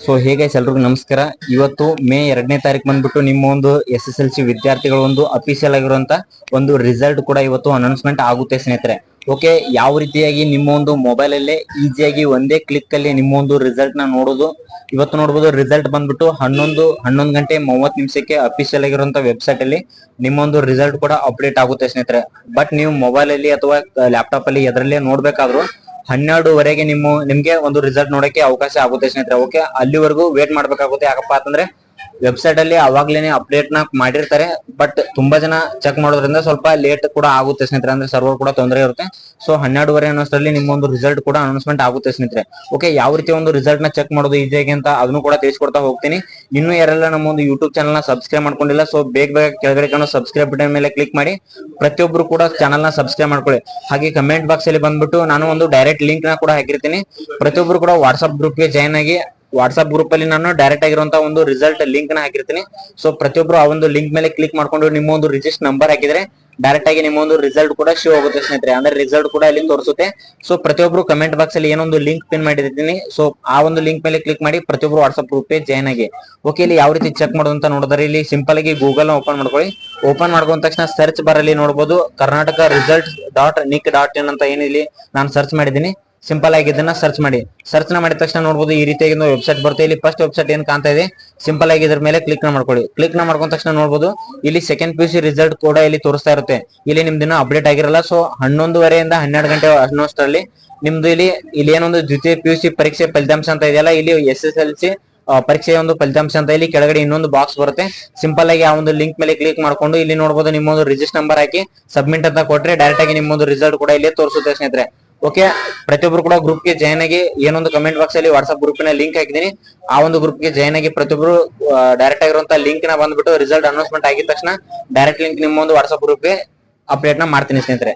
So ಹೇಗೆ ಎಲ್ರಿಗೂ ನಮಸ್ಕಾರ. ಇವತ್ತು ಮೇ ಎರಡನೇ ತಾರೀಕು ಬಂದ್ಬಿಟ್ಟು ನಿಮ್ಮ ಒಂದು ಎಸ್ ಎಸ್ ಎಲ್ ಸಿ ವಿದ್ಯಾರ್ಥಿಗಳ ಒಂದು ಅಫಿಷಿಯಲ್ ಆಗಿರುವಂತ ಒಂದು ರಿಸಲ್ಟ್ ಕೂಡ ಇವತ್ತು ಅನೌನ್ಸ್ಮೆಂಟ್ ಆಗುತ್ತೆ ಸ್ನೇಹಿತರೆ. ಓಕೆ ಯಾವ ರೀತಿಯಾಗಿ ನಿಮ್ಮ ಒಂದು ಮೊಬೈಲ್ ಅಲ್ಲೇ ಈಸಿಯಾಗಿ ಒಂದೇ ಕ್ಲಿಕ್ ಅಲ್ಲಿ ನಿಮ್ಮ ಒಂದು ರಿಸಲ್ಟ್ನ ನೋಡೋದು. ಇವತ್ತು ನೋಡಬಹುದು ರಿಸಲ್ಟ್ ಬಂದ್ಬಿಟ್ಟು ಹನ್ನೊಂದು ಹನ್ನೊಂದು ಗಂಟೆ ಮೂವತ್ತು ನಿಮಿಷಕ್ಕೆ ಅಫಿಷಿಯಲ್ ಆಗಿರುವಂತ ವೆಬ್ಸೈಟ್ ಅಲ್ಲಿ ನಿಮ್ಮ ಒಂದು ರಿಸಲ್ಟ್ ಕೂಡ ಅಪ್ಡೇಟ್ ಆಗುತ್ತೆ ಸ್ನೇಹಿತರೆ. ಬಟ್ ನೀವು ಮೊಬೈಲ್ ಅಲ್ಲಿ ಅಥವಾ ಲ್ಯಾಪ್ಟಾಪ್ ಅಲ್ಲಿ ಎದರಲ್ಲೇ ನೋಡ್ಬೇಕಾದ್ರೂ ಹನ್ನೆರಡುವರೆಗೆ ನಿಮ್ಮ, ನಿಮ್ಗೆ ಒಂದು ರಿಸಲ್ಟ್ ನೋಡಕ್ಕೆ ಅವಕಾಶ ಆಗುತ್ತೆ ಸ್ನೇಹಿತರೆ. ಓಕೆ ಅಲ್ಲಿವರೆಗೂ ವೇಟ್ ಮಾಡ್ಬೇಕಾಗುತ್ತೆ. ಯಾಕಪ್ಪ ಅಂತಂದ್ರೆ ವೆಬ್ಸೈಟ್ ಅಲ್ಲಿ ಅವಾಗ್ಲೇನೆ ಅಪ್ಡೇಟ್ನ ಮಾಡಿರ್ತಾರೆ ಬಟ್ ತುಂಬಾ ಜನ ಚೆಕ್ ಮಾಡೋದ್ರಿಂದ ಸ್ವಲ್ಪ ಲೇಟ್ ಕೂಡ ಆಗುತ್ತೆ ಸ್ನೇಹಿತರೆ, ಅಂದ್ರೆ ಸರ್ವರ್ ಕೂಡ ತೊಂದರೆ ಇರುತ್ತೆ. ಸೊ ಹನ್ನೆರಡುವರೆ ಅನ್ನೋಷ್ಟರಲ್ಲಿ ನಿಮ್ಮ ಒಂದು ರಿಸಲ್ಟ್ ಕೂಡ ಅನೌನ್ಸ್ಮೆಂಟ್ ಆಗುತ್ತೆ ಸ್ನೇಹಿತರೆ. ಓಕೆ ಯಾವ ರೀತಿ ಒಂದು ರಿಸಲ್ಟ್ನ ಚೆಕ್ ಮಾಡೋದು ಈಸಿಯಾಗಿ ಅಂತ ಅದನ್ನು ಕೂಡ ತಿಳಿಸ್ಕೊಡ್ತಾ ಹೋಗ್ತೀನಿ. ಇನ್ನೂ ಯಾರೆಲ್ಲ ನಮ್ಮ ಒಂದು ಯೂಟ್ಯೂಬ್ ಚಾನಲ್ನ ಸಬ್ಸ್ಕ್ರೈಬ್ ಮಾಡ್ಕೊಂಡಿಲ್ಲ ಸೊ ಬೇಗ ಬೇಗ ಕೆಳಗಡೆ ಕಾಣೋ ಸಬ್ಸ್ಕ್ರೈಬ್ ಬಟನ್ ಮೇಲೆ ಕ್ಲಿಕ್ ಮಾಡಿ, ಪ್ರತಿಯೊಬ್ರು ಕೂಡ ಚಾನಲ್ನ ಸಬ್ಸ್ಕ್ರೈಬ್ ಮಾಡ್ಕೊಳ್ಳಿ. ಹಾಗೆ ಕಮೆಂಟ್ ಬಾಕ್ಸ್ ಅಲ್ಲಿ ಬಂದ್ಬಿಟ್ಟು ನಾನು ಒಂದು ಡೈರೆಕ್ಟ್ ಲಿಂಕ್ನ ಕೂಡ ಹಾಕಿರ್ತೀನಿ. ಪ್ರತಿಯೊಬ್ರು ಕೂಡ ವಾಟ್ಸ್ಆಪ್ ಗ್ರೂಪ್ಗೆ ಜಾಯ್ನ್ ಆಗಿ ವಾಟ್ಸ್ಆಪ್ ಗ್ರೂಪ್ ಅಲ್ಲಿ ನಾನು ಡೈರೆಕ್ಟ್ ಆಗಿರುವಂತಹ ಒಂದು ರಿಸಲ್ಟ್ ಲಿಂಕ್ನ ಹಾಕಿರ್ತೀನಿ. ಸೊ ಪ್ರತಿಯೊಬ್ರು ಆ ಒಂದು ಲಿಂಕ್ ಮೇಲೆ ಕ್ಲಿಕ್ ಮಾಡ್ಕೊಂಡು ನಿಮ್ಮ ಒಂದು ರಿಜಿಸ್ಟರ್ ನಂಬರ್ ಹಾಕಿದ್ರೆ ಡೈರೆಕ್ಟ್ ಆಗಿ ನಿಮ್ಮ ಒಂದು ರಿಸಲ್ಟ್ ಕೂಡ ಶೋ ಆಗುತ್ತೆ ಸ್ನೇಹಿತರೆ. ಅಂದ್ರೆ ರಿಸಲ್ಟ್ ಕೂಡ ಇಲ್ಲಿ ತೋರಿಸುತ್ತೆ. ಸೊ ಪ್ರತಿಯೊಬ್ರು ಕಮೆಂಟ್ ಬಾಕ್ಸ್ ಅಲ್ಲಿ ಏನೊಂದು ಲಿಂಕ್ ಪಿನ್ ಮಾಡಿರ್ತೀನಿ. ಸೊ ಆ ಒಂದು ಲಿಂಕ್ ಮೇಲೆ ಕ್ಲಿಕ್ ಮಾಡಿ ಪ್ರತಿಯೊಬ್ರು ವಾಟ್ಸ್ಆಪ್ ಗ್ರೂಪ್ ಜಾಯ್ನ್ ಆಗಿ. ಓಕೆ ಇಲ್ಲಿ ಯಾವ ರೀತಿ ಚೆಕ್ ಮಾಡೋದು ಅಂತ ನೋಡಿದ್ರೆ ಇಲ್ಲಿ ಸಿಂಪಲ್ ಆಗಿ ಗೂಗಲ್ ಓಪನ್ ಮಾಡ್ಕೊಳ್ಳಿ. ಓಪನ್ ಮಾಡ್ಕೊಂಡ ತಕ್ಷಣ ಸರ್ಚ್ ಬರಲ್ಲಿ ನೋಡಬಹುದು Karnataka result dot nic dot in ಅಂತ ಏನಿಲ್ಲಿ ನಾನು ಸರ್ಚ್ ಮಾಡಿದ್ದೀನಿ. ಸಿಂಪಲ್ ಆಗಿ ಇದನ್ನ ಸರ್ಚ್ ಮಾಡಿ. ಸರ್ಚ್ನ ಮಾಡಿದ ತಕ್ಷಣ ನೋಡಬಹುದು ಈ ರೀತಿಯಾಗಿ ಒಂದು ವೆಬ್ಸೈಟ್ ಬರುತ್ತೆ. ಇಲ್ಲಿ ಫಸ್ಟ್ ವೆಬ್ಸೈಟ್ ಏನ್ ಕಾಣ್ತಾ ಇದೆ? ಸಿಂಪಲ್ ಆಗಿ ಇದ್ರ ಮೇಲೆ ಕ್ಲಿಕ್ನ ಮಾಡ್ಕೊಳ್ಳಿ. ಕ್ಲಿಕ್ನ ಮಾಡ್ಕೊಂಡ ತಕ್ಷಣ ನೋಡಬಹುದು ಇಲ್ಲಿ ಸೆಕೆಂಡ್ ಪಿ ಸಿ ರಿಸಲ್ಟ್ ಕೂಡ ಇಲ್ಲಿ ತೋರಿಸ್ತಾ ಇರುತ್ತೆ. ಇಲ್ಲಿ ನಿಮ್ದಿನ ಅಪ್ಡೇಟ್ ಆಗಿರಲ್ಲ ಸೊ ಹನ್ನೊಂದುವರೆಯಿಂದ ಹನ್ನೆರಡು ಗಂಟೆ ಅನ್ನೋಷ್ಟರಲ್ಲಿ ನಿಮ್ದು ಇಲ್ಲಿ ಇಲ್ಲಿ ಏನೊಂದು ದ್ವಿತೀಯ ಪಿ ಯು ಸಿ ಪರೀಕ್ಷೆ ಫಲಿತಾಂಶ ಅಂತ ಇದೆಯಲ್ಲ, ಇಲ್ಲಿ ಎಸ್ ಎಸ್ ಎಲ್ ಸಿ ಪರೀಕ್ಷೆಯ ಒಂದು ಫಲಿತಾಂಶ ಅಂತ ಇಲ್ಲಿ ಕೆಳಗಡೆ ಇನ್ನೊಂದು ಬಾಕ್ಸ್ ಬರುತ್ತೆ. ಸಿಂಪಲ್ ಆಗಿ ಆ ಒಂದು ಲಿಂಕ್ ಮೇಲೆ ಕ್ಲಿಕ್ ಮಾಡ್ಕೊಂಡು ಇಲ್ಲಿ ನೋಡಬಹುದು ನಿಮ್ಮೊಂದು ರಿಜಿಸ್ಟರ್ ನಂಬರ್ ಹಾಕಿ ಸಬ್ಮಿಟ್ ಅಂತ ಕೊಟ್ರೆ ಡೈರೆಕ್ಟ್ ಆಗಿ ನಿಮ್ಮೊಂದು ರಿಸಲ್ಟ್ ಕೂಡ ಇಲ್ಲಿ ತೋರಿಸುತ್ತೆ ಸ್ನೇಹಿತರೆ. ಓಕೆ ಪ್ರತಿಯೊಬ್ರು ಕೂಡ ಗ್ರೂಪ್ಗೆ ಜಾಯ್ನ್ ಆಗಿ ಏನೊಂದು ಕಮೆಂಟ್ ಬಾಕ್ಸ್ ಅಲ್ಲಿ ವಾಟ್ಸ್ಆಪ್ ಗ್ರೂಪ್ನ ಲಿಂಕ್ ಹಾಕಿದೀನಿ ಆ ಒಂದು ಗ್ರೂಪ್ಗೆ ಜಾಯ್ನ್ ಆಗಿ ಪ್ರತಿಯೊಬ್ರು ಡೈರೆಕ್ಟ್ ಆಗಿರುವಂತಹ ಲಿಂಕ್ನ ಬಂದ್ಬಿಟ್ಟು ರಿಸಲ್ಟ್ ಅನೌನ್ಸ್ಮೆಂಟ್ ಆಗಿದ ತಕ್ಷಣ ಡೈರೆಕ್ಟ್ ಲಿಂಕ್ ನಿಮ್ಮ ಒಂದು ವಾಟ್ಸ್ಆಪ್ ಗ್ರೂಪ್ಗೆ ಅಪ್ಡೇಟ್ನ ಮಾಡ್ತೀನಿ ಸ್ನೇಹಿತರೆ.